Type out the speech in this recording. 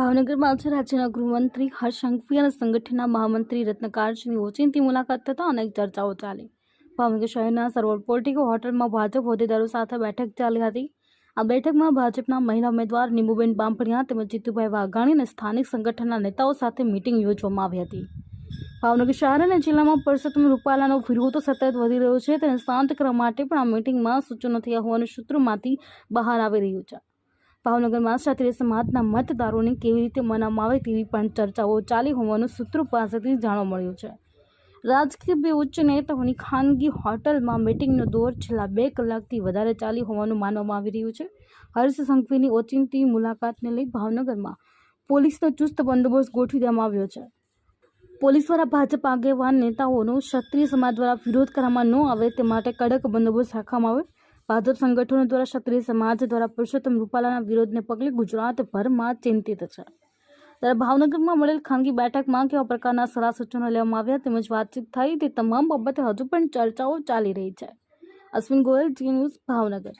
ભાવનગરમાં આજે રાજ્યના ગૃહમંત્રી હર્ષ સંઘવી અને સંગઠનના મહામંત્રી રત્નકારજીની ઓચિંતી મુલાકાત થતાં અનેક ચર્ચાઓ ચાલી. ભાવનગર શહેરના સરોવર પોર્ટિકો હોટલમાં ભાજપ હોદ્દેદારો સાથે બેઠક ચાલી હતી. આ બેઠકમાં ભાજપના મહિલા ઉમેદવાર નીમુબેન બાંભણિયા તેમજ જીતુભાઈ વાઘાણી અને સ્થાનિક સંગઠનના નેતાઓ સાથે મિટિંગ યોજવામાં આવી હતી. ભાવનગર શહેર અને જિલ્લામાં પરસોત્તમ રૂપાલાનો વિરોધ સતત વધી રહ્યો છે. તેને શાંત કરવા માટે પણ આ મિટિંગમાં સૂચનો થયા હોવાનું સૂત્રોમાંથી બહાર આવી રહ્યું છે. ભાવનગરમાં ક્ષત્રિય સમાજના મતદારોને કેવી રીતે મનાવવામાં આવે તેવી પણ ચર્ચાઓ ચાલી હોવાનું સૂત્રો પાસેથી જાણવા મળ્યું છે. રાજકીય બે ઉચ્ચ નેતાઓની ખાનગી હોટલમાં મિટિંગનો દોર છેલ્લા બે કલાકથી વધારે ચાલી હોવાનું માનવામાં આવી રહ્યું છે. હર્ષ સંઘવીની ઓચિંતી મુલાકાતને લઈ ભાવનગરમાં પોલીસનો ચુસ્ત બંદોબસ્ત ગોઠવી દેવામાં આવ્યો છે. પોલીસ દ્વારા ભાજપ આગેવાન નેતાઓનો ક્ષત્રિય સમાજ દ્વારા વિરોધ કરવામાં ન આવે તે માટે કડક બંદોબસ્ત રાખવામાં આવે ભાજપ સંગઠનો દ્વારા ક્ષત્રિય સમાજ દ્વારા પુરુષોત્તમ રૂપાલાના વિરોધને પગલે ગુજરાતભરમાં ચિંતિત છે. ત્યારે ભાવનગરમાં મળેલ ખાનગી બેઠકમાં કેવા પ્રકારના સલાહ સૂચનો લેવામાં આવ્યા તેમજ વાતચીત થઈ તે તમામ બાબતે હજુ પણ ચર્ચાઓ ચાલી રહી છે. Ashwin Goyal, Zee News, Bhavnagar.